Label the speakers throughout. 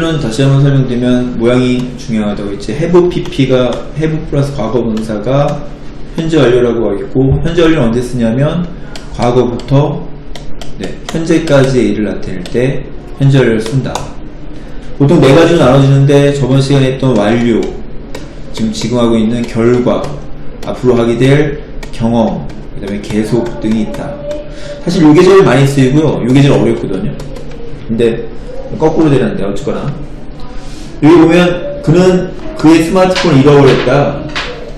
Speaker 1: 는 다시 한번 설명드리면 모양이 중요하다고 했지. have pp가 have 플러스 과거 분사가 현재 완료라고 하겠고 현재 완료는 언제 쓰냐면 과거부터 네, 현재까지의 일을 나타낼 때 현재 완료를 쓴다. 보통 네 가지로 나눠지는데 저번 시간에 했던 완료 지금 지금 하고 있는 결과 앞으로 하게 될 경험 그 다음에 계속 등이 있다. 사실 요게 제일 많이 쓰이고요. 요게 제일 어렵거든요. 근데 거꾸로 되는데 어쨌거나. 여기 보면 그는 그의 스마트폰을 잃어버렸다.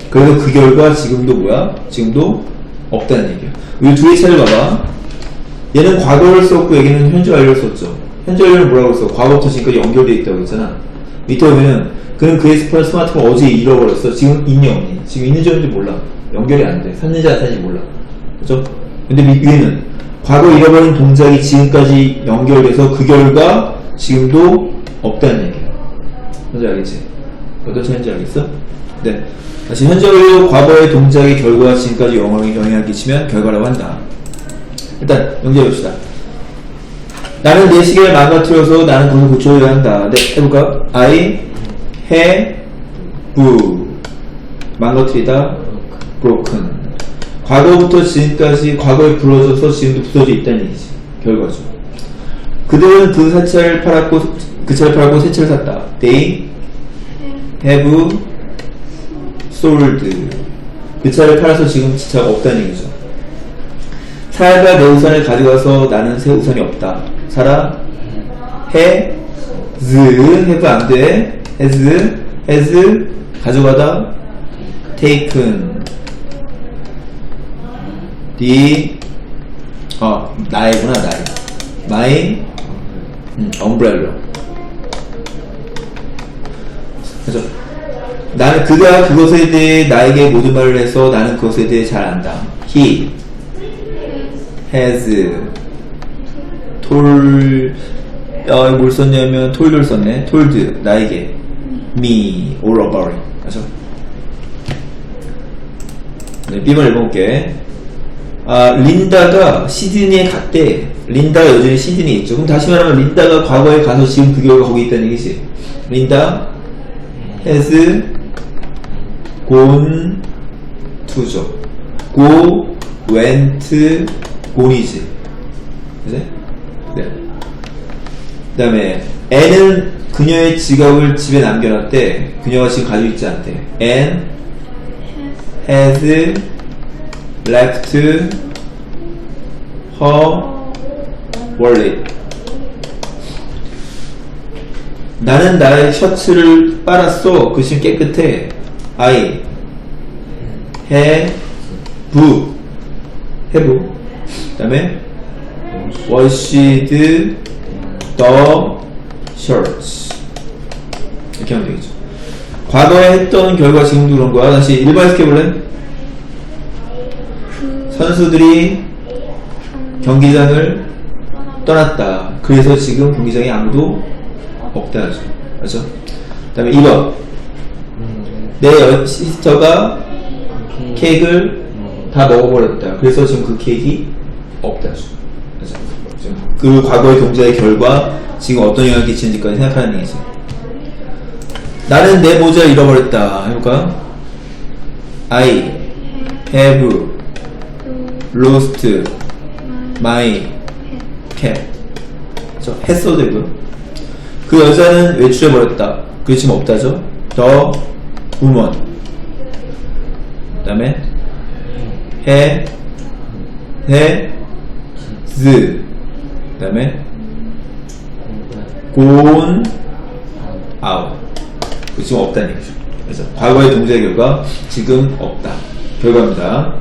Speaker 1: 그래서 그 결과 지금도 뭐야? 지금도 없다는 얘기야 이 둘의 차이를 봐봐. 얘는 과거를 썼고 여기는 현재 완료를 썼죠. 현재 완료는 뭐라고 했어? 과거부터 지금까지 연결되어 있다고 했잖아. 밑에 보면 그는 그의 스마트폰, 스마트폰 어제 잃어버렸어. 지금 있니 없니? 지금 있는지 없는지 몰라. 연결이 안돼. 샀는지 안 샀는지 몰라. 그죠? 근데 미- 위에는 과거 잃어버린 동작이 지금까지 연결돼서 그 결과 지금도 없다는 얘기야. 현재 알겠지? 어떤 차이인지 알겠어? 네. 다시 현재 완료 과거의 동작의 결과가 지금까지 영향, 영향을 끼치면 결과라고 한다. 일단 연결해 봅시다. 나는 내 시계를 망가뜨려서 나는 그걸 고쳐야 한다. 네, 해볼까? I have 망가뜨리다 broken 과거부터 지금까지 과거에 불어져서 지금도 부서져 있다는 얘기지 결과죠 그들은 그 사차를 팔았고 그 차를 팔았고 새 차를 샀다. They have sold. 그 차를 팔아서 지금 차가 없다는 얘기죠. 사야가 내 우산을 가져가서 나는 새 우산이 없다. 사라 has have 안 돼. has has 가져가다. taken. the 어 나이구나 나이. my 음, umbrella. 그래서 나는 그가 그것에 대해 나에게 모든 말을 해서 나는 그것에 대해 잘 안다. He has told 어, 뭘 썼냐면 told를 썼네. told 나에게. Me all about it. 그래서 네, B번 읽어볼게. 아, 린다가 시드니에 갔대. 린다가 여전히 시드니에 있죠. 그럼 다시 말하면 린다가 과거에 가서 지금 그 결과 거기 있다는 얘기지. 린다 has gone to죠. go, went, gone이지. 그지? 네. 그 다음에 N은 그녀의 지갑을 집에 남겨놨대. 그녀가 지금 가지고 있지 않대. N has left her wallet. 나는 나의 셔츠를 빨았어. 그심 깨끗해. I have have 그 다음에 washed the shirts. 이렇게 하면 되겠죠. 과거에 했던 결과 지금도 그런 거야. 다시 일반 해볼래? 선수들이 경기장을 떠났다. 그래서 지금 경기장에 아무도 없다 하죠. 맞죠? 그 다음에 2번. 내 여- 시스터가 케이크를 다 먹어버렸다. 그래서 지금 그 케이크 없다 하죠. 지금 그 과거의 동작의 결과 지금 어떤 영향을 끼치는지까지 생각하는 얘기죠. 나는 내 모자를 잃어버렸다. 해볼까? I have lost my cap. 저 했어도 되고요. 그 여자는 외출해버렸다. 그게 지금 없다죠? The woman. 그 다음에 he, he, z. 그 다음에 out. 그 지금 없다는 얘기죠. 그래서 과거의 동작의 결과 지금 없다. 결과입니다.